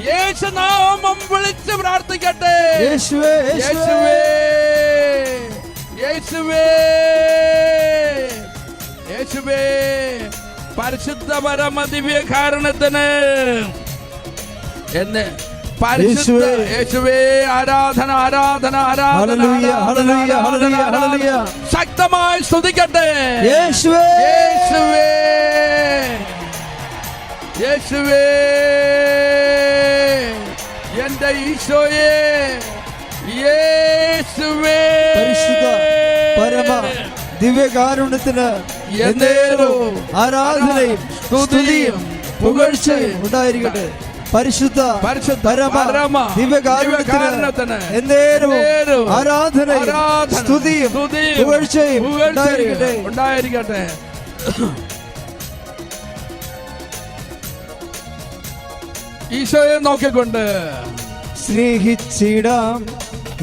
യേശുനാമം വിളിച്ച് പ്രാർത്ഥിക്കട്ടെ. യേശുവേ യേശുവേ. യേശുവേ യേശുവേ പരിശുദ്ധ പരമദിവ്യ കാരണത്തിന് എന്ന് പരിശുദ്ധ യേശുവേ. ആരാധന ആരാധന ആരാധന ശക്തമായി സ്തുതിക്കട്ടെ. യേശുവേ. യേശുവേ. യേശുവേ. എന്റെ ഈശോയെ യേശുവേ. പരിശുദ്ധ പരമ ദിവ്യകാരുണ്യത്തിന് എന്നേരവും ആരാധനയും സ്തുതിയും പുകഴ്ചയും ഉണ്ടായിരിക്കട്ടെ. പരിശുദ്ധ പരിശുദ്ധ പരമ ദിവ്യകാരുണ്യത്തിന് എന്നേരവും ആരാധനയും ആരാധന, സ്തുതിയും പുകഴ്ചയും ഉണ്ടായിരിക്കട്ടെ. ഉണ്ടായിരിക്കട്ടെ. ഈശോയെ നോക്കിക്കൊണ്ട്. സ്നേഹിച്ചിടാം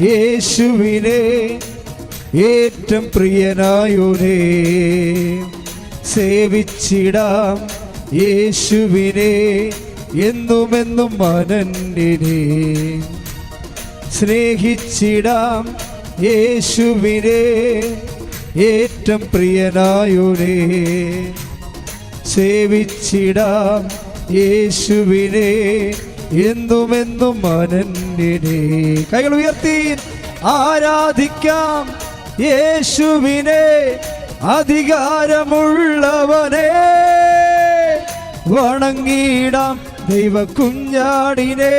യേശുവിനെ ഏറ്റവും പ്രിയനായോനേ. സേവിച്ചിടാം യേശുവിനെ എന്നുമെന്നും മനന്നിനെ. സ്നേഹിച്ചിടാം യേശുവിനെ ഏറ്റവും പ്രിയനായോനേ. സേവിച്ചിടാം യേശുവിനെ എന്നുമെന്നും മനന്നിനെ കൈകൾ ഉയർത്തി ആരാധിക്കാം യേശുവിനെ അധികാരമുള്ളവനെ. വണങ്ങിയിടാം ദൈവ കുഞ്ഞാടിനെ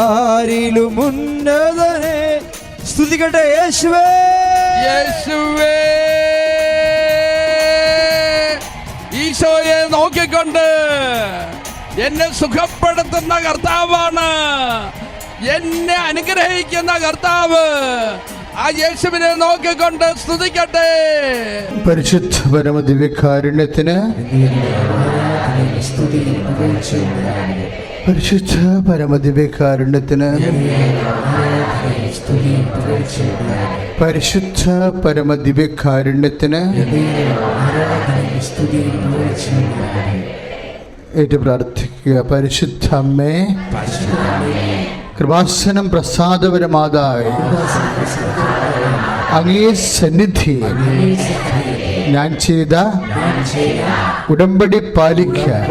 ആരിലും ഉന്നതനെ. സ്തുതിക്കട്ടെ യേശുവേ. യേശുവേ. ഈശോയെ നോക്കിക്കൊണ്ട് എന്നെ സുഖപ്പെടുത്തുന്ന കർത്താവാണ്. എന്നെ അനുഗ്രഹിക്കുന്ന കർത്താവ്. ആ യേശുവിനെ നോക്കിക്കൊണ്ട് സ്തുതിക്കട്ടെ. പരിശുദ്ധ പരമദിവ്യകാരുണ്യത്തിന് പരിശുദ്ധ പരമദിവ്യകാരുണ്യത്തിന് പരിശുദ്ധ പരമ ദിവ്യകാരുണ്യത്തിന് ഏറ്റു പ്രാർത്ഥിക്കുക. പരിശുദ്ധ അമ്മേ കൃപാസനം പ്രസാദപരമാതായി അങ്ങേ സന്നിധി ഞാൻ ചെയ്ത ഉടമ്പടി പാലിക്കാൻ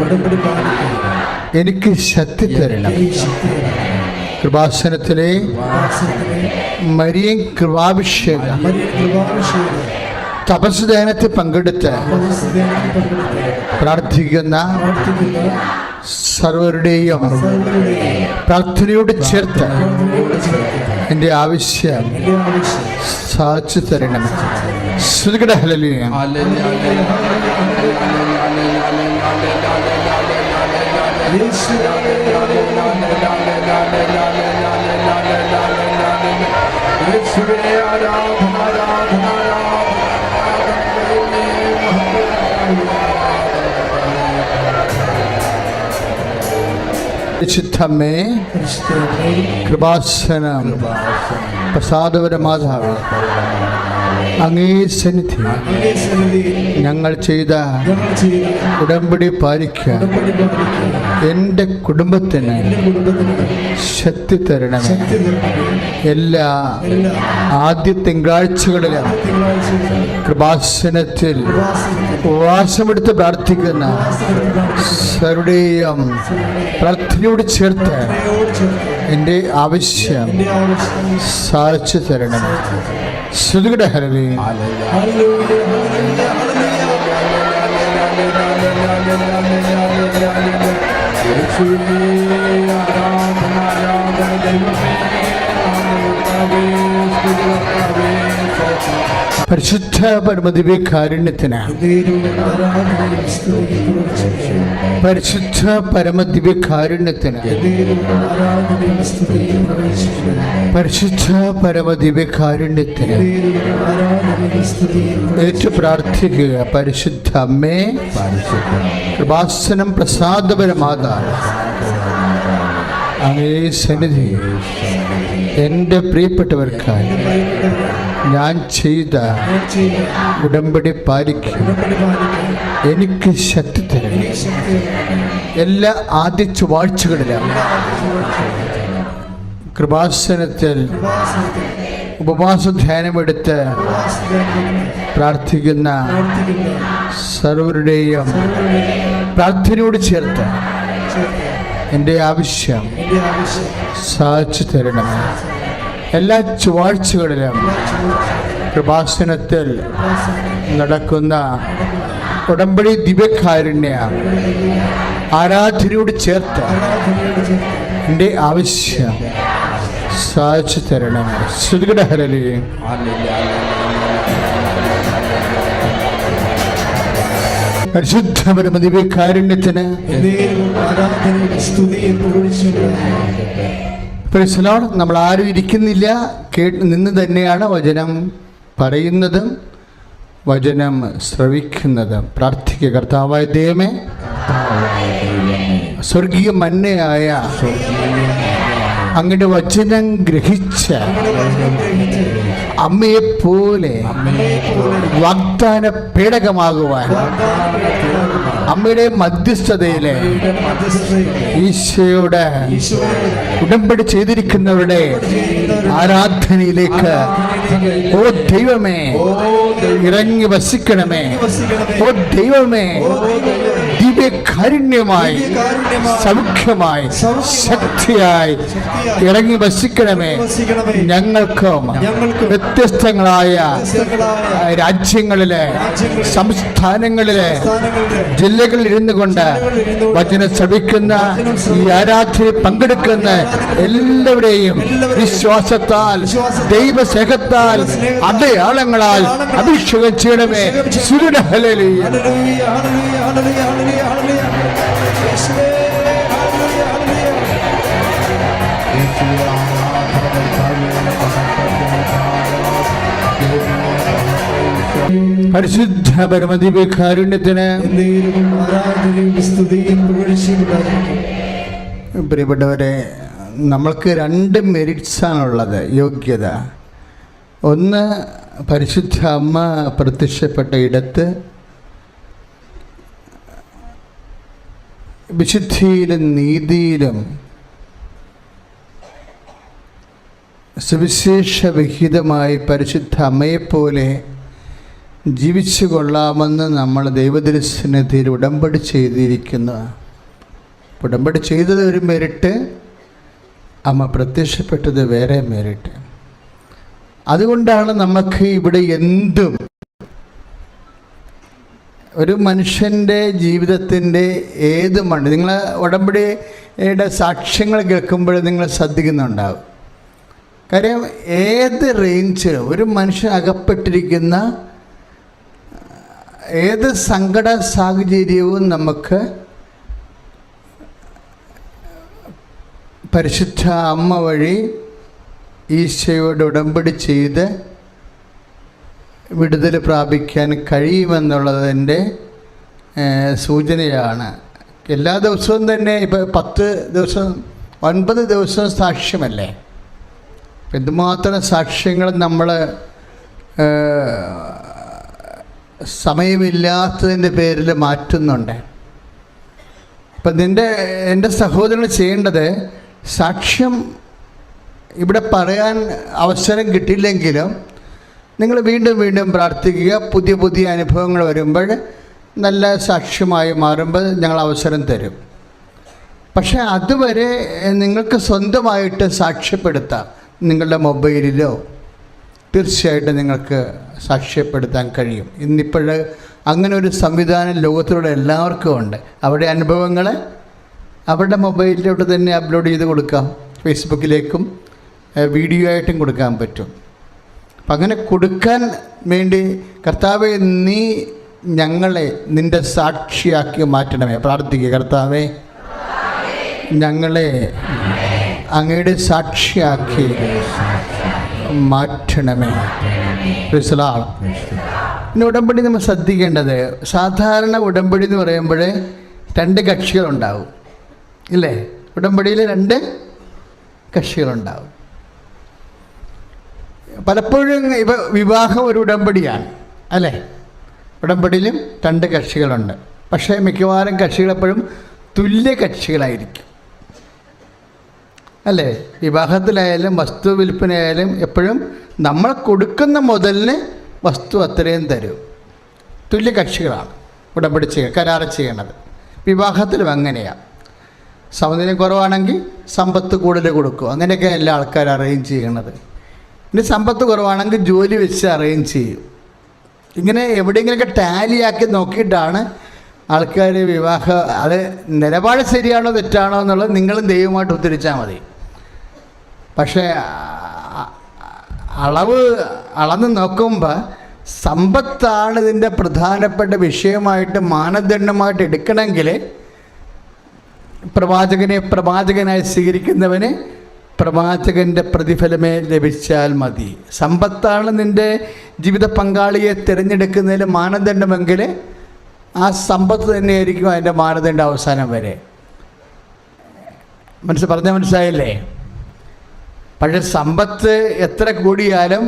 എനിക്ക് ശക്തി തരണം. കൃപാസനത്തിലെ മരിയൻ കൃപാഭിഷേകം. തപസ്സുദാനത്തിൽ പങ്കെടുത്ത് പ്രാർത്ഥിക്കുന്ന സർവരുടെയും പ്രാർത്ഥനയോട് ചേർത്ത് എന്റെ ആവശ്യം സാധിച്ചു തരണം. ശ്രുതികട പരിശുദ്ധമ്മേ കൃപാസനം പ്രസാദപര മാതാവ് അങ്ങേ സന്നിധി ഞങ്ങൾ ചെയ്ത ഉടമ്പടി പാലിക്കാൻ എന്റെ കുടുംബത്തിന് ശക്തി തരണമേ. എല്ലാ ആദ്യ തിങ്കളാഴ്ചകളിലും കൃപാസനത്തിൽ ഉപവാസമെടുത്ത് പ്രാർത്ഥിക്കുന്ന സരുടെയും പ്രാർത്ഥനയോട് ചേർത്ത് എന്റെ ആവശ്യം സാധിച്ചു തരണം ശ്രുതിയുടെ ഹരവേ പരിശുദ്ധ പരമദിവ്യ കാരുണ്യത്തിന് പരിശുദ്ധ പരമദിവ്യ കാരുണ്യത്തിന് പരിശുദ്ധ പരമദിവ്യ കാരുണ്യത്തിന് ഏറ്റു പ്രാർത്ഥിക്കുക. പരിശുദ്ധ അമ്മേ കൃപാസനം പ്രസാദപരമാതാ അങ്ങേ സന്നിധി എന്റെ പ്രിയപ്പെട്ടവർക്കായി ഞാൻ ചെയ്ത ഉടമ്പടി പാലിക്കും. എനിക്ക് ശക്തി തരണം എല്ലാ ആദ്യ ചുവാഴ്ചകളിലാണ് കൃപാസനത്തിൽ ഉപവാസ ധ്യാനമെടുത്ത് പ്രാർത്ഥിക്കുന്ന സർവരുടെയും പ്രാർത്ഥനയോട് ചേർത്ത് എന്റെ ആവശ്യം സാധിച്ചു തരണം. എല്ലാ ചൊവ്വാഴ്ചകളിലും കൃപാസനത്തിൽ നടക്കുന്ന ഉടമ്പടി ദിവ്യകാരുണ്യ ആരാധനയോട് ചേർത്ത് എന്റെ ആവശ്യം സാധിച്ചു തരണം. ശ്രുതികട പരിശുദ്ധ പരമ ദിവ്യകാരുണ്യത്തിന് എന്നേരും ആരാധനയും സ്തുതിയും പുകഴ്ചയുണ്ടാകട്ടെ. Praise the നമ്മൾ ആരും ഇരിക്കുന്നില്ല. കേട്ട് നിന്ന് തന്നെയാണ് വചനം പറയുന്നതും. വചനം ശ്രവിക്കുന്നതും. പ്രാർത്ഥിക്കുക. കർത്താവായ ദൈവമേ സ്വർഗീയ മന്നയായ അങ്ങയുടെ വചനം ഗ്രഹിച്ച അമ്മയെ പോലെ വാഗ്ദാന പേടകമാകുവാൻ അമ്മയുടെ മധ്യസ്ഥതയിലെ ഈശോയുടെ ഉടമ്പടി ചെയ്തിരിക്കുന്നവരുടെ ആരാധനയിലേക്ക് ഓ ദൈവമേ ഇറങ്ങി വസിക്കണമേ. ഓ ദൈവമേ ദിവ്യകാരുണ്യമായി സൗഖ്യമായി ശക്തിയായി ഇറങ്ങി വസിക്കണമേ. ഞങ്ങൾക്കും വ്യത്യസ്തങ്ങളായ രാജ്യങ്ങളിലെ സംസ്ഥാനങ്ങളിലെ ജില്ലകളിൽ ഇരുന്നു കൊണ്ട് വചനം ശ്രവിക്കുന്ന ഈ ആരാധനയിൽ പങ്കെടുക്കുന്ന എല്ലാവരെയും വിശ്വാസത്താൽ ദൈവസ്നേഹത്താൽ അടയാളങ്ങളാൽ അഭിഷേകം ചെയ്യണമേ. സുരുടഹലി ഹല്ലേലൂയ, ഹല്ലേലൂയ. യേശുവേ. പരിശുദ്ധ പരമദീപ കാരുണ്യത്തിന് ആരാധനയും സ്തുതിയും പുകഴ്ചയുണ്ടാകട്ടെ. പ്രിയപ്പെട്ടവരെ നമ്മൾക്ക് രണ്ട് മെരിറ്റ്സാണുള്ളത് യോഗ്യത ഒന്ന് പരിശുദ്ധ അമ്മ പ്രത്യക്ഷപ്പെട്ട ഇടത്ത് വിശുദ്ധിയിലും നീതിയിലും സുവിശേഷ വിഹിതമായി പരിശുദ്ധ അമ്മയെപ്പോലെ ജീവിച്ചു കൊള്ളാമെന്ന് നമ്മൾ ദൈവദർശനത്തിൽ ഉടമ്പടി ചെയ്തിരിക്കുന്ന. ഉടമ്പടി ചെയ്തത് ഒരു മേരിട്ട് അമ്മ പ്രത്യക്ഷപ്പെട്ടത് വേറെ മേരിട്ട്. അതുകൊണ്ടാണ് നമുക്ക് ഇവിടെ എന്തും ഒരു മനുഷ്യന്റെ ജീവിതത്തിന്റെ ഏത് മണ്ണ് നിങ്ങൾ ഉടമ്പടിയുടെ സാക്ഷ്യങ്ങൾ കേൾക്കുമ്പോൾ നിങ്ങൾ ശ്രദ്ധിക്കുന്നുണ്ടാവും. കാര്യം ഏത് റേഞ്ചിൽ ഒരു മനുഷ്യൻ അകപ്പെട്ടിരിക്കുന്ന ഏത് സങ്കട സാഹചര്യവും നമുക്ക് പരിശുദ്ധ അമ്മ വഴി ഈശയോട് ഉടമ്പടി ചെയ്ത് വിടുതൽ പ്രാപിക്കാൻ കഴിയുമെന്നുള്ളതിന്റെ സൂചനയാണ്. എല്ലാ ദിവസവും തന്നെ ഇപ്പോൾ പത്ത് ദിവസം ഒൻപത് ദിവസം സാക്ഷ്യമല്ലേ? എന്തുമാത്രം സാക്ഷ്യങ്ങൾ നമ്മൾ സമയമില്ലാത്തതിന്റെ പേരിൽ മാറ്റുന്നുണ്ട്. ഇപ്പം നിന്റെ എന്റെ സഹോദരൻ ചെയ്യേണ്ടത് സാക്ഷ്യം ഇവിടെ പറയാൻ അവസരം കിട്ടില്ലെങ്കിലും നിങ്ങൾ വീണ്ടും വീണ്ടും പ്രാർത്ഥിക്കുക. പുതിയ പുതിയ അനുഭവങ്ങൾ വരുമ്പോൾ നല്ല സാക്ഷ്യമായി മാറുമ്പോൾ ഞങ്ങൾ അവസരം തരും. പക്ഷേ അതുവരെ നിങ്ങൾക്ക് സ്വന്തമായിട്ട് സാക്ഷ്യപ്പെടുത്താം. നിങ്ങളുടെ മൊബൈലിലോ തീർച്ചയായിട്ടും നിങ്ങൾക്ക് സാക്ഷ്യപ്പെടുത്താൻ കഴിയും. ഇന്നിപ്പോൾ അങ്ങനെ ഒരു സംവിധാനം ലോകത്തിലൂടെ എല്ലാവർക്കും ഉണ്ട്. അവരുടെ അനുഭവങ്ങൾ അവരുടെ മൊബൈലിലോട്ട് തന്നെ അപ്ലോഡ് ചെയ്ത് കൊടുക്കാം. ഫേസ്ബുക്കിലേക്കും വീഡിയോ ആയിട്ടും കൊടുക്കാൻ പറ്റും. അപ്പം അങ്ങനെ കൊടുക്കാൻ വേണ്ടി കർത്താവെ നീ ഞങ്ങളെ നിന്റെ സാക്ഷിയാക്കി മാറ്റണമേ. പ്രാർത്ഥിക്കുക കർത്താവെ. ഞങ്ങളെ അങ്ങയുടെ സാക്ഷിയാക്കി മാറ്റണമേ. പിന്നെ ഉടമ്പടി നമ്മൾ ശ്രദ്ധിക്കേണ്ടത് സാധാരണ ഉടമ്പടി എന്ന് പറയുമ്പോൾ രണ്ട് കക്ഷികളുണ്ടാവും. ഇല്ലേ? ഉടമ്പടിയിൽ രണ്ട് കക്ഷികളുണ്ടാവും. പലപ്പോഴും ഇവ വിവാഹം ഒരു ഉടമ്പടിയാണ് അല്ലേ? ഉടമ്പടിയിലും രണ്ട് കക്ഷികളുണ്ട്. പക്ഷേ മിക്കവാറും കക്ഷികളെപ്പോഴും തുല്യ കക്ഷികളായിരിക്കും. അല്ലേ? വിവാഹത്തിലായാലും വസ്തു വിൽപ്പനയായാലും എപ്പോഴും നമ്മൾ കൊടുക്കുന്ന മുതലിന് വസ്തു അത്രയും തരും. തുല്യ കക്ഷികളാണ് ഉടമ്പടി ചെയ്യുക കരാർ ചെയ്യണത്. വിവാഹത്തിലും അങ്ങനെയാണ് സൗന്ദര്യം കുറവാണെങ്കിൽ സമ്പത്ത് കൂടുതൽ കൊടുക്കും. അങ്ങനെയൊക്കെ എല്ലാ ആൾക്കാരും അറേഞ്ച് ചെയ്യണത്. ഇനി സമ്പത്ത് കുറവാണെങ്കിൽ ജോലി വെച്ച് അറേഞ്ച് ചെയ്യും. ഇങ്ങനെ എവിടെയെങ്കിലുമൊക്കെ ടാലിയാക്കി നോക്കിയിട്ടാണ് ആൾക്കാർ വിവാഹ അത് നിലപാട് ശരിയാണോ തെറ്റാണോ എന്നുള്ളത് നിങ്ങളും ദൈവമായിട്ട് ഉത്തരിച്ചാൽ മതി. പക്ഷേ അളവ് അളന്ന് നോക്കുമ്പോൾ സമ്പത്താണ് ഇതിന്റെ പ്രധാനപ്പെട്ട വിഷയമായിട്ട് മാനദണ്ഡമായിട്ട് എടുക്കണമെങ്കിൽ പ്രവാചകനെ പ്രവാചകനായി സ്വീകരിക്കുന്നവന് പ്രവാചകന്റെ പ്രതിഫലമേ ലഭിച്ചാൽ മതി. സമ്പത്താണ് നിന്റെ ജീവിത പങ്കാളിയെ തിരഞ്ഞെടുക്കുന്നതിൽ മാനദണ്ഡമെങ്കിൽ ആ സമ്പത്ത് തന്നെയായിരിക്കും അതിന്റെ മാനദണ്ഡ അവസാനം വരെ. മനസ്സ് പറഞ്ഞ മനസ്സിലായില്ലേ? പക്ഷെ സമ്പത്ത് എത്ര കൂടിയാലും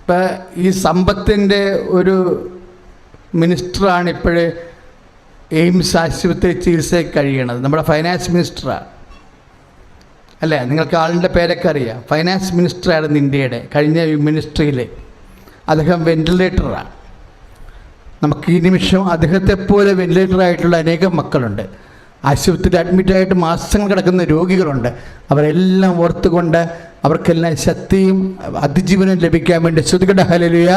ഇപ്പം ഈ സമ്പത്തിന്റെ ഒരു മിനിസ്റ്ററാണ് ഇപ്പോഴേ എയിംസ് ആശുപത്രി ചികിത്സയിൽ കഴിയണത്. നമ്മുടെ ഫൈനാൻസ് മിനിസ്റ്ററാണ് അല്ലേ? നിങ്ങൾക്ക് ആളിന്റെ പേരൊക്കെ അറിയാം. ഫൈനാൻസ് മിനിസ്റ്ററായിരുന്നു ഇന്ത്യയുടെ കഴിഞ്ഞ മിനിസ്ട്രിയിൽ അദ്ദേഹം വെന്റിലേറ്ററാണ് നമുക്ക് ഈ നിമിഷം അദ്ദേഹത്തെപ്പോലെ വെന്റിലേറ്ററായിട്ടുള്ള അനേകം മക്കളുണ്ട്. ആശുപത്രിയിൽ അഡ്മിറ്റായിട്ട് മാസങ്ങൾ കിടക്കുന്ന രോഗികളുണ്ട്. അവരെല്ലാം ഓർത്തുകൊണ്ട് അവർക്കെല്ലാം ശക്തിയും അതിജീവനം ലഭിക്കാൻ വേണ്ടി ശ്രുതികട ഹലലുയ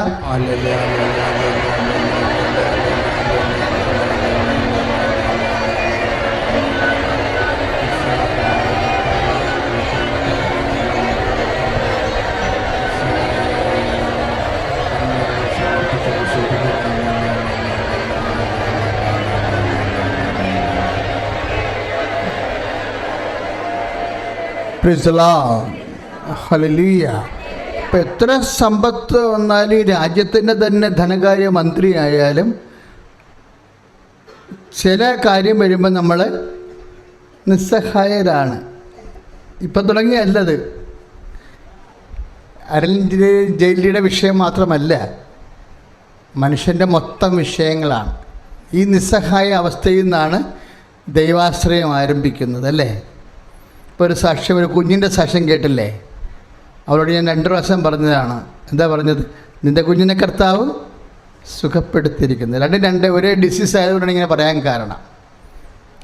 ഹലലുയ ഇപ്പം എത്ര സമ്പത്ത് വന്നാലും രാജ്യത്തിന്റെ തന്നെ ധനകാര്യ മന്ത്രിയായാലും ചില കാര്യം വരുമ്പോൾ നമ്മൾ നിസ്സഹായരാണ്. ഇപ്പം തുടങ്ങിയല്ലത്. അരൺ ജയിലിയുടെ വിഷയം മാത്രമല്ല മനുഷ്യന്റെ മൊത്തം വിഷയങ്ങളാണ്. ഈ നിസ്സഹായ അവസ്ഥയിൽ നിന്നാണ് ദൈവാശ്രയം ആരംഭിക്കുന്നത് അല്ലേ? ഇപ്പോൾ ഒരു സാക്ഷ്യം ഒരു കുഞ്ഞിന്റെ സാക്ഷ്യം കേട്ടില്ലേ? അവരോട് ഞാൻ രണ്ട് പ്രാവശ്യം പറഞ്ഞതാണ്. എന്താ പറഞ്ഞത്? നിന്റെ കുഞ്ഞിനെ കർത്താവ് സുഖപ്പെടുത്തിയിരിക്കുന്നത് രണ്ടും രണ്ട് ഒരേ ഡിസീസ് ആയതുകൊണ്ടാണ് ഇങ്ങനെ പറയാൻ കാരണം.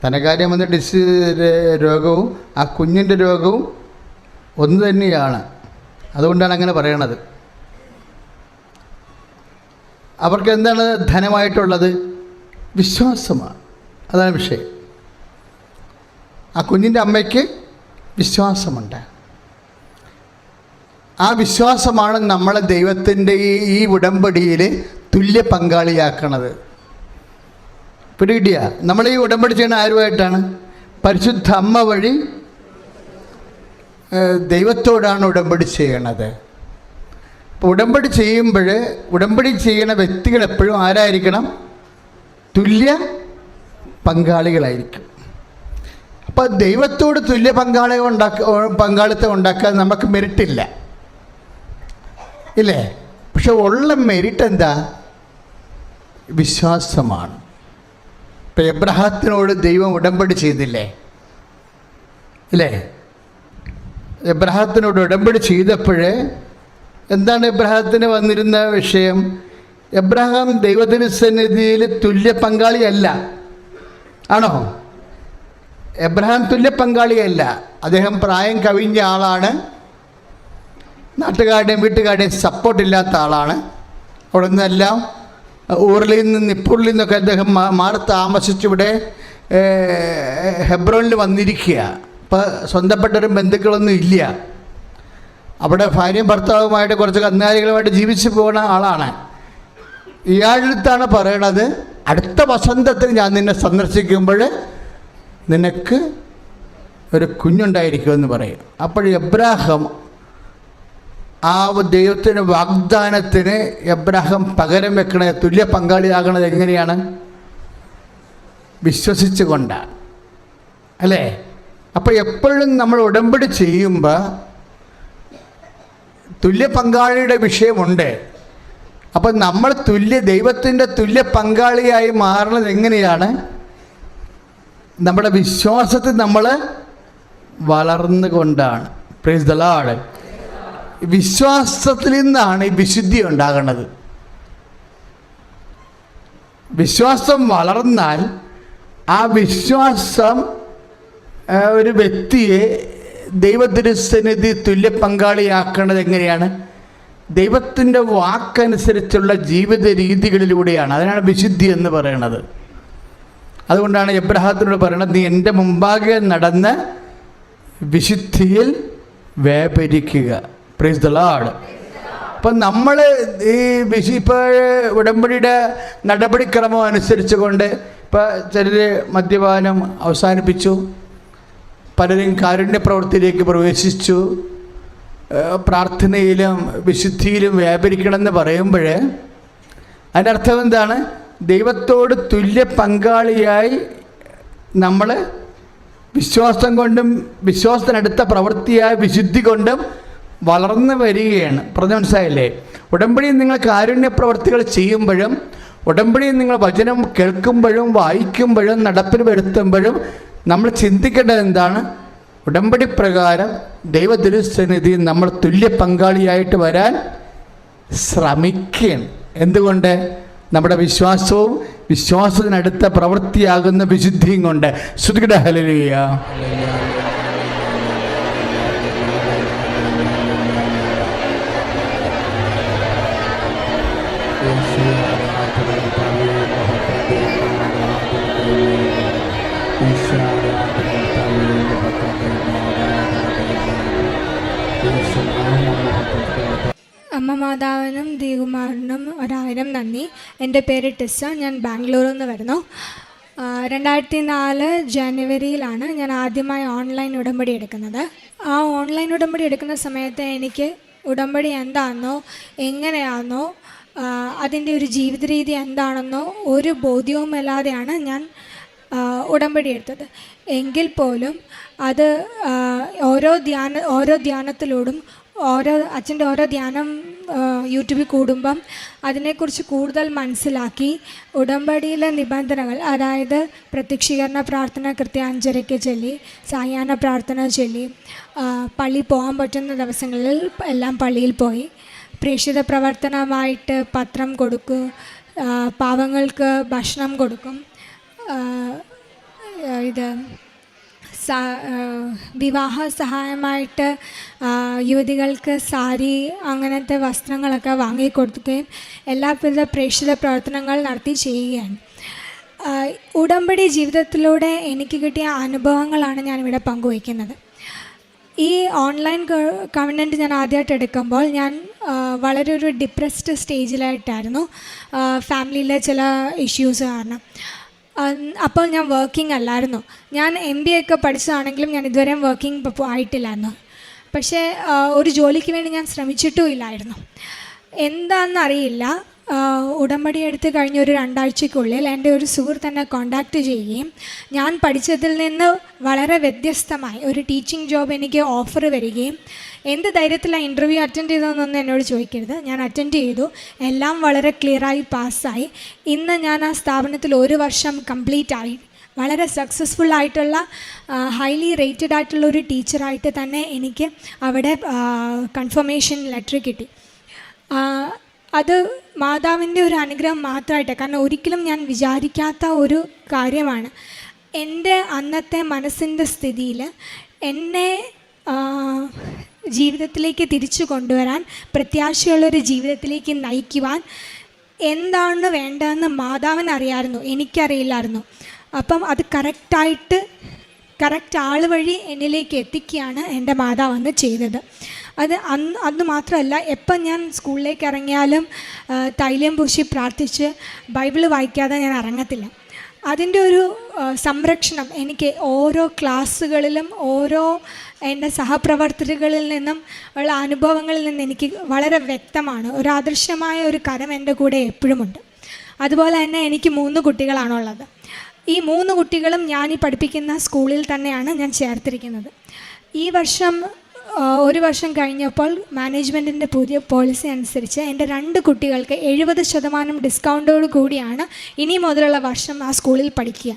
ധനകാര്യം വന്ന ഡിസീസ് രോഗവും ആ കുഞ്ഞിന്റെ രോഗവും ഒന്ന് തന്നെയാണ്. അതുകൊണ്ടാണ് അങ്ങനെ പറയണത്. അവർക്ക് എന്താണ് ധനമായിട്ടുള്ളത്? വിശ്വാസമാണ്. അതാണ് വിഷയം. ആ കുഞ്ഞിന്റെ അമ്മയ്ക്ക് വിശ്വാസമുണ്ട്. ആ വിശ്വാസമാണ് നമ്മളെ ദൈവത്തിന്റെ ഈ ഉടമ്പടിയിൽ തുല്യ പങ്കാളിയാക്കണത്. പിടികിട്ടിയ? നമ്മൾ ഈ ഉടമ്പടി ചെയ്യണ ആരുമായിട്ടാണ്? പരിശുദ്ധ അമ്മ വഴി ദൈവത്തോടാണ് ഉടമ്പടി ചെയ്യണത്. ഉടമ്പടി ചെയ്യുമ്പോൾ ഉടമ്പടി ചെയ്യണ വ്യക്തികൾ എപ്പോഴും ആരായിരിക്കണം? തുല്യ പങ്കാളികളായിരിക്കും. അപ്പോൾ ദൈവത്തോട് തുല്യ പങ്കാളികൾ ഉണ്ടാക്ക പങ്കാളിത്തം ഉണ്ടാക്കാൻ നമുക്ക് മെറിറ്റില്ല ഇല്ലേ. പക്ഷെ ഉള്ള മെരിറ്റ് എന്താ? വിശ്വാസമാണ്. ഇപ്പം എബ്രഹാത്തിനോട് ദൈവം ഉടമ്പടി ചെയ്തില്ലേ? ഇല്ലേ? എബ്രഹാത്തിനോട് ഉടമ്പടി ചെയ്തപ്പോഴേ എന്താണ് എബ്രഹാത്തിന് വന്നിരുന്ന വിഷയം? എബ്രഹാം ദൈവത്തിന് സന്നിധിയിൽ തുല്യ പങ്കാളിയല്ല. ആണോ? എബ്രഹാം തുല്യ പങ്കാളിയല്ല. അദ്ദേഹം പ്രായം കവിഞ്ഞ ആളാണ്. നാട്ടുകാരുടെയും വീട്ടുകാരുടെയും സപ്പോർട്ട് ഇല്ലാത്ത ആളാണ്. അവിടെ നിന്നെല്ലാം ഊറിൽ നിന്ന് നിപ്പൂറിൽ നിന്നൊക്കെ അദ്ദേഹം മാറി താമസിച്ചിവിടെ ഹെബ്രോനിൽ വന്നിരിക്കുക. ഇപ്പോൾ സ്വന്തപ്പെട്ടൊരു ബന്ധുക്കളൊന്നും ഇല്ല. അവിടെ ഭാര്യയും ഭർത്താവുമായിട്ട് കുറച്ച് കന്നുകാലികളുമായിട്ട് ജീവിച്ചു പോകുന്ന ആളാണ്. ഇയാളടുത്താണ് പറയണത് അടുത്ത വസന്തത്തിൽ ഞാൻ നിന്നെ സന്ദർശിക്കുമ്പോൾ നിനക്ക് ഒരു കുഞ്ഞുണ്ടായിരിക്കുമെന്ന് പറയും. അപ്പോൾ എബ്രാഹം ആ ദൈവത്തിന് വാഗ്ദാനത്തിന് എബ്രാഹം പകരം വെക്കണ തുല്യ പങ്കാളിയാകണത് എങ്ങനെയാണ്? വിശ്വസിച്ചുകൊണ്ടാണ്. അല്ലേ? അപ്പോൾ എപ്പോഴും നമ്മൾ ഉടമ്പടി ചെയ്യുമ്പോൾ തുല്യ പങ്കാളിയുടെ വിഷയമുണ്ട്. അപ്പം നമ്മൾ തുല്യ ദൈവത്തിന്റെ തുല്യ പങ്കാളിയായി മാറുന്നത് എങ്ങനെയാണ്? നമ്മുടെ വിശ്വാസത്തിൽ നമ്മൾ വളർന്നുകൊണ്ടാണ്. പ്രൈസ് ദ ലാർഡ് വിശ്വാസത്തിൽ നിന്നാണ് ഈ വിശുദ്ധി ഉണ്ടാകുന്നത് വിശ്വാസം വളർന്നാൽ ആ വിശ്വാസം ഒരു വ്യക്തിയെ ദൈവദുരുസന്നിധി തുല്യ പങ്കാളിയാക്കേണ്ടത് എങ്ങനെയാണ്? ദൈവത്തിന്റെ വാക്കനുസരിച്ചുള്ള ജീവിത രീതികളിലൂടെയാണ്. അതിനാണ് വിശുദ്ധി എന്ന് പറയുന്നത് അതുകൊണ്ടാണ് എബ്രഹാത്തിനോട് പറയുന്നത് നീ എന്റെ മുമ്പാകെ നടന്ന് വിശുദ്ധിയിൽ വ്യാപരിക്കുക. പ്രൈസ് ദ ലാഡ് അപ്പം നമ്മൾ ഈ വിശു ഇപ്പോൾ ഉടമ്പടിയുടെ നടപടിക്രമം അനുസരിച്ച് കൊണ്ട് ഇപ്പോൾ ചിലർ മദ്യപാനം അവസാനിപ്പിച്ചു പലരും കാരുണ്യ പ്രവൃത്തിയിലേക്ക് പ്രവേശിച്ചു പ്രാർത്ഥനയിലും വിശുദ്ധിയിലും വ്യാപരിക്കണമെന്ന് പറയുമ്പോൾ അതിന്റെ അർത്ഥം എന്താണ്? ദൈവത്തോട് തുല്യ പങ്കാളിയായി നമ്മൾ വിശ്വാസം കൊണ്ടും വിശ്വാസത്തിനടുത്ത പ്രവൃത്തിയായ വിശുദ്ധി കൊണ്ടും വളർന്നു വരികയാണ്. പറഞ്ഞ മനസ്സിലായില്ലേ? ഉടമ്പടിയിൽ നിങ്ങൾ കാരുണ്യ പ്രവർത്തികൾ ചെയ്യുമ്പോഴും ഉടമ്പടിയിൽ നിങ്ങൾ വചനം കേൾക്കുമ്പോഴും വായിക്കുമ്പോഴും നടപ്പിൽ വരുത്തുമ്പോഴും നമ്മൾ ചിന്തിക്കേണ്ടത് എന്താണ്? ഉടമ്പടി പ്രകാരം ദൈവദുരുസന്നിധി നമ്മൾ തുല്യ പങ്കാളിയായിട്ട് വരാൻ ശ്രമിക്കുകയാണ്. എന്തുകൊണ്ട്? നമ്മുടെ വിശ്വാസവും വിശ്വാസത്തിനടുത്ത പ്രവൃത്തിയാകുന്ന വിശുദ്ധിയും കൊണ്ട്. ശ്രുതികട ഹലലിയ അമ്മ മാതാവിനും ദീകുമാറിനും ഒരായിരം നന്ദി. എന്റെ പേര് ടിസ ഞാൻ ബാംഗ്ലൂരിൽ നിന്ന് വരുന്നു. രണ്ടായിരത്തി നാല് ജനുവരിയിലാണ് ഞാൻ ആദ്യമായി ഓൺലൈൻ ഉടമ്പടി എടുക്കുന്നത്. ആ ഓൺലൈൻ ഉടമ്പടി എടുക്കുന്ന സമയത്ത് എനിക്ക് ഉടമ്പടി എന്താണെന്നോ എങ്ങനെയാണെന്നോ അതിന്റെ ഒരു ജീവിത രീതി എന്താണെന്നോ ഒരു ബോധ്യവുമില്ലാതെയാണ് ഞാൻ ഉടമ്പടി എടുത്തത്. എങ്കിൽ പോലും അത് ഓരോ ധ്യാന ഓരോ ധ്യാനത്തിലൂടും ഓരോ അച്ഛന്റെ ഓരോ ധ്യാനം യൂട്യൂബിൽ കൂടുമ്പം അതിനെക്കുറിച്ച് കൂടുതൽ മനസ്സിലാക്കി ഉടമ്പടിയിലെ നിബന്ധനകൾ അതായത് പ്രത്യക്ഷീകരണ പ്രാർത്ഥന കൃത്യാഞ്ചരയ്ക്ക് ചൊല്ലി സായാഹ്ന പ്രാർത്ഥന ചൊല്ലി പള്ളി പോകാൻ പറ്റുന്ന ദിവസങ്ങളിൽ എല്ലാം പള്ളിയിൽ പോയി. പ്രേക്ഷിത പ്രവർത്തനമായിട്ട് പത്രം കൊടുക്കും പാവങ്ങൾക്ക് ഭക്ഷണം കൊടുക്കും ഇത് വിവാഹ സഹായമായിട്ട് യുവതികൾക്ക് സാരി അങ്ങനത്തെ വസ്ത്രങ്ങളൊക്കെ വാങ്ങിക്കൊടുക്കുകയും എല്ലാവിധ പ്രേക്ഷിത പ്രവർത്തനങ്ങൾ നടത്തി ചെയ്യുകയാണ്. ഉടമ്പടി ജീവിതത്തിലൂടെ എനിക്ക് കിട്ടിയ അനുഭവങ്ങളാണ് ഞാനിവിടെ പങ്കുവയ്ക്കുന്നത്. ഈ ഓൺലൈൻ കവനന്റ് ഞാൻ ആദ്യമായിട്ട് എടുക്കുമ്പോൾ ഞാൻ വളരെ ഒരു ഡിപ്രസ്ഡ് സ്റ്റേജിലായിട്ടായിരുന്നു ഫാമിലിയിലെ ചില ഇഷ്യൂസ് കാരണം. അപ്പോൾ ഞാൻ വർക്കിംഗ് അല്ലായിരുന്നു. ഞാൻ എം ബി എ ഒക്കെ പഠിച്ചതാണെങ്കിലും ഞാൻ ഇതുവരെയും വർക്കിംഗ് ആയിട്ടില്ലായിരുന്നു പക്ഷേ ഒരു ജോലിക്ക് വേണ്ടി ഞാൻ ശ്രമിച്ചിട്ടും ഇല്ലായിരുന്നു. എന്താണെന്നറിയില്ല ഉടമ്പടി എടുത്ത് കഴിഞ്ഞ ഒരു രണ്ടാഴ്ചയ്ക്കുള്ളിൽ എന്റെ ഒരു സുഹൃത്ത് എന്നെ കോണ്ടാക്ട് ചെയ്യുകയും ഞാൻ പഠിച്ചതിൽ നിന്ന് വളരെ വ്യത്യസ്തമായി ഒരു ടീച്ചിങ് ജോബ് എനിക്ക് ഓഫർ വരികയും എന്ത് ധൈര്യത്തിലാണ് ഇന്റർവ്യൂ അറ്റൻഡ് ചെയ്തതെന്നൊന്നും എന്നോട് ചോദിക്കരുത്. ഞാൻ അറ്റൻഡ് ചെയ്തു. എല്ലാം വളരെ ക്ലിയറായി പാസ്സായി ഇന്ന് ഞാൻ ആ സ്ഥാപനത്തിൽ ഒരു വർഷം കംപ്ലീറ്റ് ആയി. വളരെ സക്സസ്ഫുൾ ആയിട്ടുള്ള ഹൈലി റേറ്റഡ് ആയിട്ടുള്ള ഒരു ടീച്ചറായിട്ട് തന്നെ എനിക്ക് അവിടെ കൺഫർമേഷൻ ലെറ്റർ കിട്ടി. അത് മാതാവിന്റെ ഒരു അനുഗ്രഹം മാത്രമായിട്ട് കാരണം ഒരിക്കലും ഞാൻ വിചാരിക്കാത്ത ഒരു കാര്യമാണ്. എന്റെ അന്നത്തെ മനസ്സിന്റെ സ്ഥിതിയിൽ എന്നെ ജീവിതത്തിലേക്ക് തിരിച്ചു കൊണ്ടുവരാൻ പ്രത്യാശയുള്ളൊരു ജീവിതത്തിലേക്ക് നയിക്കുവാൻ എന്താണ് വേണ്ടതെന്ന് മാതാവിന് അറിയാമായിരുന്നു എനിക്കറിയില്ലായിരുന്നു. അപ്പം അത് കറക്റ്റായിട്ട് കറക്റ്റ് ആൾ വഴി എന്നിലേക്ക് എത്തിക്കുകയാണ് എന്റെ മാതാവ് അന്ന് ചെയ്തത്. അത് അന്ന് അന്ന് മാത്രമല്ല എപ്പം ഞാൻ സ്കൂളിലേക്ക് ഇറങ്ങിയാലും തൈലം പൂശി പ്രാർത്ഥിച്ച് ബൈബിൾ വായിക്കാതെ ഞാൻ ഇറങ്ങത്തില്ല. അതിന്റെ ഒരു സംരക്ഷണം എനിക്ക് ഓരോ ക്ലാസ്സുകളിലും ഓരോ എന്റെ സഹപ്രവർത്തകരിൽ നിന്നും ഉള്ള അനുഭവങ്ങളിൽ നിന്ന് എനിക്ക് വളരെ വ്യക്തമാണ്. ഒരു ആദർശമായ ഒരു കരം എന്റെ കൂടെ എപ്പോഴുമുണ്ട് അതുപോലെ തന്നെ എനിക്ക് മൂന്ന് കുട്ടികളാണുള്ളത്. ഈ മൂന്ന് കുട്ടികളും ഞാൻ ഈ പഠിപ്പിക്കുന്ന സ്കൂളിൽ തന്നെയാണ് ഞാൻ ചേർത്തിരിക്കുന്നത്. ഈ വർഷം ഒരു വർഷം കഴിഞ്ഞപ്പോൾ മാനേജ്മെന്റിന്റെ പുതിയ പോളിസി അനുസരിച്ച് എന്റെ രണ്ട് കുട്ടികൾക്ക് എഴുപത് ശതമാനം ഡിസ്കൗണ്ടോട് കൂടിയാണ് ഇനി മുതലുള്ള വർഷം ആ സ്കൂളിൽ പഠിക്കുക.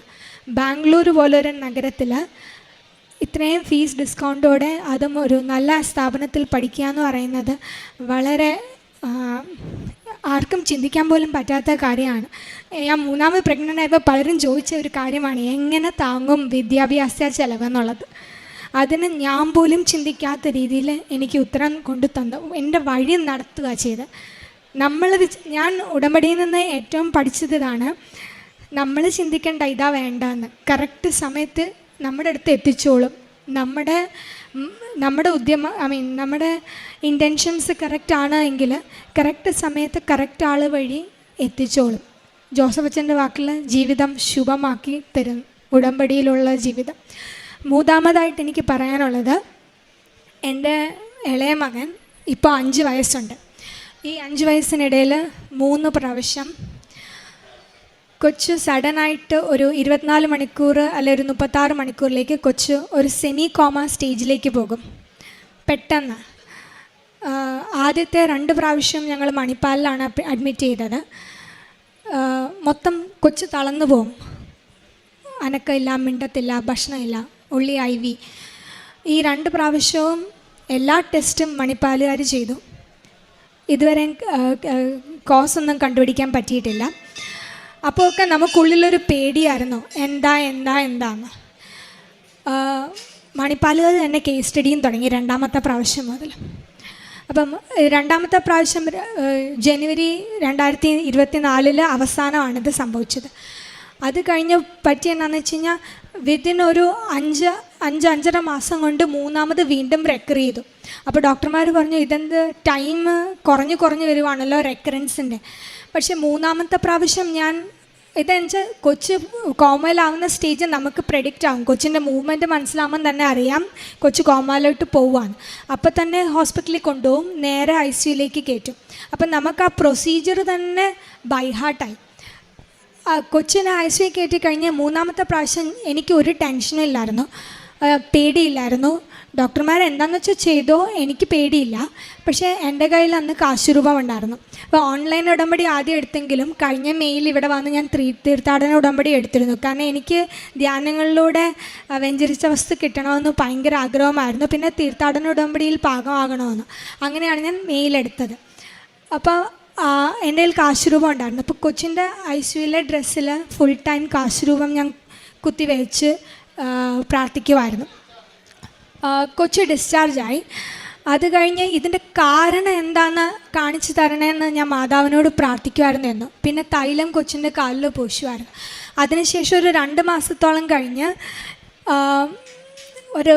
ബാംഗ്ലൂർ പോലൊരു നഗരത്തിൽ ഇത്രയും ഫീസ് ഡിസ്കൗണ്ടോടെ അതും ഒരു നല്ല സ്ഥാപനത്തിൽ പഠിക്കുക എന്ന് പറയുന്നത് വളരെ ആർക്കും ചിന്തിക്കാൻ പോലും പറ്റാത്ത കാര്യമാണ്. ഞാൻ മൂന്നാമത് പ്രഗ്നന്റ് ആയപ്പോൾ പലരും ചോദിച്ച ഒരു കാര്യമാണ് എങ്ങനെ താങ്ങും വിദ്യാഭ്യാസ ചെലവെന്നുള്ളത്? അതിന് ഞാൻ പോലും ചിന്തിക്കാത്ത രീതിയിൽ എനിക്ക് ഉത്തരം കൊണ്ടു തന്ന എന്റെ വഴി നടത്തുക ചെയ്ത്. നമ്മൾ ഞാൻ ഉടമ്പടിയിൽ നിന്ന് ഏറ്റവും പഠിച്ചത് ഇതാണ് നമ്മൾ ചിന്തിക്കേണ്ട ഇതാ വേണ്ടെന്ന്. കറക്റ്റ് സമയത്ത് നമ്മുടെ അടുത്ത് എത്തിച്ചോളും. നമ്മുടെ നമ്മുടെ ഉദ്യമ ഐ മീൻ നമ്മുടെ ഇന്റൻഷൻസ് കറക്റ്റ് ആണ് എങ്കിൽ കറക്റ്റ് സമയത്ത് കറക്റ്റ് ആൾ വഴി എത്തിച്ചോളും. ജോസഫ് അച്ഛന്റെ വാക്കിൽ ജീവിതം ശുഭമാക്കി തരും. ഉടമ്പടിയിലുള്ള ജീവിതം. മൂന്നാമതായിട്ട് എനിക്ക് പറയാനുള്ളത് എന്റെ ഇളയ മകൻ ഇപ്പോൾ അഞ്ച് വയസ്സുണ്ട്. ഈ അഞ്ച് വയസ്സിനിടയിൽ മൂന്ന് പ്രാവശ്യം കൊച്ചു സഡനായിട്ട് ഒരു ഇരുപത്തിനാല് മണിക്കൂർ അല്ലെ ഒരു മുപ്പത്താറ് മണിക്കൂറിലേക്ക് കൊച്ചു ഒരു സെമി കോമ സ്റ്റേജിലേക്ക് പോകും. പെട്ടെന്ന് ആദ്യത്തെ രണ്ട് പ്രാവശ്യം ഞങ്ങൾ മണിപ്പാലിലാണ് അഡ്മിറ്റ് ചെയ്തത്. മൊത്തം കൊച്ചു തളർന്നു പോകും. അനക്കമില്ല മിണ്ടത്തില്ല ഭക്ഷണമില്ല. ഉള്ളി ഐ വി. ഈ രണ്ട് പ്രാവശ്യവും എല്ലാ ടെസ്റ്റും മണിപ്പാലുകാർ ചെയ്തു. ഇതുവരെ കോസ് ഒന്നും കണ്ടുപിടിക്കാൻ പറ്റിയിട്ടില്ല. അപ്പോൾ ഒക്കെ നമുക്കുള്ളിലൊരു പേടിയായിരുന്നു. എന്താ എന്താ എന്താന്ന്. മണിപ്പാലുകാർ തന്നെ കേസ് സ്റ്റഡിയും തുടങ്ങി രണ്ടാമത്തെ പ്രാവശ്യം മുതൽ. അപ്പം രണ്ടാമത്തെ പ്രാവശ്യം ജനുവരി രണ്ടായിരത്തി ഇരുപത്തി നാലിൽ അവസാനമാണിത് സംഭവിച്ചത്. അത് കഴിഞ്ഞ് പറ്റിയെന്നാന്ന് വെച്ച് കഴിഞ്ഞാൽ വിതിൻ ഒരു അഞ്ച് അഞ്ച് അഞ്ചര മാസം കൊണ്ട് മൂന്നാമത് വീണ്ടും റെക്കർ ചെയ്തു. അപ്പോൾ ഡോക്ടർമാർ പറഞ്ഞു ഇതെന്ത് ടൈം കുറഞ്ഞു കുറഞ്ഞു വരുവാണല്ലോ റെക്കറൻസിന്റെ പക്ഷേ മൂന്നാമത്തെ പ്രാവശ്യം ഞാൻ ഇതെന്നുവെച്ചാൽ കൊച്ച് കോമയിലാവുന്ന സ്റ്റേജ് നമുക്ക് പ്രെഡിക്റ്റ് ആകും കൊച്ചിന്റെ മൂവ്മെന്റ് മനസ്സിലാകുമ്പോൾ തന്നെ അറിയാം കൊച്ച് കോമയിലോട്ട് പോവാണ്. അപ്പോൾ തന്നെ ഹോസ്പിറ്റലിൽ കൊണ്ടുപോകും നേരെ ഐ സിയുലേക്ക് കയറ്റും. അപ്പം നമുക്ക് ആ പ്രൊസീജിയർ തന്നെ ബൈഹാർട്ടായി കൊച്ചിനെ ഐ സി കയറ്റി കഴിഞ്ഞ് മൂന്നാമത്തെ പ്രാവശ്യം എനിക്ക് ഒരു ടെൻഷനും ഇല്ലായിരുന്നു. പേടിയില്ലായിരുന്നു. ഡോക്ടർമാർ എന്താണെന്ന് വെച്ചാൽ ചെയ്തോ എനിക്ക് പേടിയില്ല. പക്ഷേ എന്റെ കയ്യിൽ അന്ന് കാശ് രൂപ ഉണ്ടായിരുന്നു. അപ്പോൾ ഓൺലൈൻ ഉടമ്പടി ആദ്യം എടുത്തെങ്കിലും കഴിഞ്ഞ മെയിൽ ഇവിടെ വന്ന് ഞാൻ ത്രീ തീർത്ഥാടന ഉടമ്പടി എടുത്തിരുന്നു. കാരണം എനിക്ക് ധ്യാനങ്ങളിലൂടെ വെഞ്ചരിച്ച വസ്തു കിട്ടണമെന്ന് ഭയങ്കര ആഗ്രഹമായിരുന്നു. പിന്നെ തീർത്ഥാടന ഉടമ്പടിയിൽ പാകമാകണമെന്ന്. അങ്ങനെയാണ് ഞാൻ മെയിൽ എടുത്തത്. അപ്പോൾ എന്റെ കയ്യിൽ കാശ് രൂപം ഉണ്ടായിരുന്നു. അപ്പോൾ കൊച്ചിന്റെ ഐ ഡ്രസ്സിൽ ഫുൾ ടൈം കാശ് രൂപം ഞാൻ കുത്തി വെച്ച് ആ, പ്രാർത്ഥിക്കുമായിരുന്നു. കൊച്ച് ഡിസ്ചാർജായി അത് കഴിഞ്ഞ് ഇതിന്റെ കാരണം എന്താണെന്ന് കാണിച്ചു തരണേന്ന് ഞാൻ മാതാവിനോട് പ്രാർത്ഥിക്കുമായിരുന്നു എന്നു. പിന്നെ തൈലം കൊച്ചിന്റെ കാലിൽ പൂശുമായിരുന്നു. അതിനുശേഷം ഒരു രണ്ട് മാസത്തോളം കഴിഞ്ഞ് ഒരു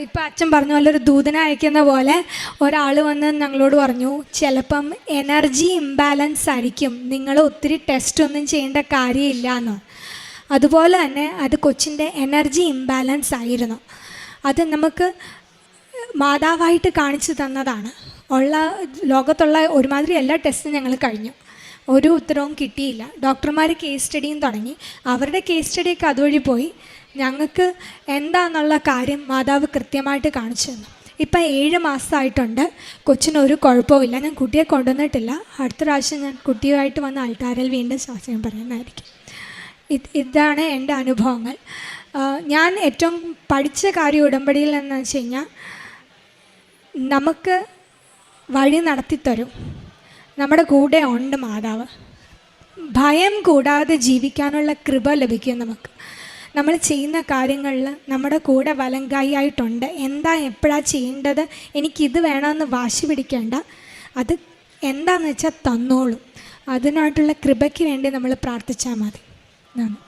ഇപ്പം അച്ഛൻ പറഞ്ഞ പോലെ ഒരു ദൂതനെ അയക്കുന്ന പോലെ ഒരാൾ വന്ന് ഞങ്ങളോട് പറഞ്ഞു ചിലപ്പം എനർജി ഇംബാലൻസ് ആയിരിക്കും. നിങ്ങൾ ഒത്തിരി ടെസ്റ്റ് ഒന്നും ചെയ്യേണ്ട കാര്യമില്ല എന്ന് അതുപോലെ തന്നെ അത് കൊച്ചിന്റെ എനർജി ഇംബാലൻസ് ആയിരുന്നു. അത് നമുക്ക് മാതാവായിട്ട് കാണിച്ചു തന്നതാണ്. ഉള്ള ലോകത്തുള്ള ഒരുമാതിരി എല്ലാ ടെസ്റ്റും ഞങ്ങൾ കഴിഞ്ഞു. ഒരു ഉത്തരവും കിട്ടിയില്ല. ഡോക്ടർമാർ കേസ് സ്റ്റഡിയും തുടങ്ങി. അവരുടെ കേസ് സ്റ്റഡിയൊക്കെ അതുവഴി പോയി. ഞങ്ങൾക്ക് എന്താണെന്നുള്ള കാര്യം മാതാവ് കൃത്യമായിട്ട് കാണിച്ചു തന്നു. ഇപ്പം ഏഴ് മാസമായിട്ടുണ്ട് കൊച്ചിന് ഒരു കുഴപ്പമില്ല ഞാൻ കുട്ടിയെ കൊണ്ടുവന്നിട്ടില്ല. അടുത്ത പ്രാവശ്യം ഞാൻ കുട്ടിയുമായിട്ട് വന്ന ആൾക്കാരിൽ വീണ്ടും ശാസ്ത്രം പറയുന്നതായിരിക്കും. ഇത് ഇതാണ് എന്റെ അനുഭവങ്ങൾ. ഞാൻ ഏറ്റവും പഠിച്ച കാര്യം ഉടമ്പടിയിൽ എന്ന് വെച്ച് കഴിഞ്ഞാൽ നമുക്ക് വഴി നടത്തിത്തരും. നമ്മുടെ കൂടെ ഉണ്ട് മാതാവ്. ഭയം കൂടാതെ ജീവിക്കാനുള്ള കൃപ ലഭിക്കും നമുക്ക്. നമ്മൾ ചെയ്യുന്ന കാര്യങ്ങളിൽ നമ്മുടെ കൂടെ വലങ്കായിട്ടുണ്ട് എന്താ എപ്പോഴാണ് ചെയ്യേണ്ടത്? എനിക്കിത് വേണമെന്ന് വാശി പിടിക്കേണ്ട. അത് എന്താണെന്ന് വെച്ചാൽ തന്നോളും. അതിനായിട്ടുള്ള കൃപയ്ക്ക് വേണ്ടി നമ്മൾ പ്രാർത്ഥിച്ചാൽ മതി. എന്നാണ്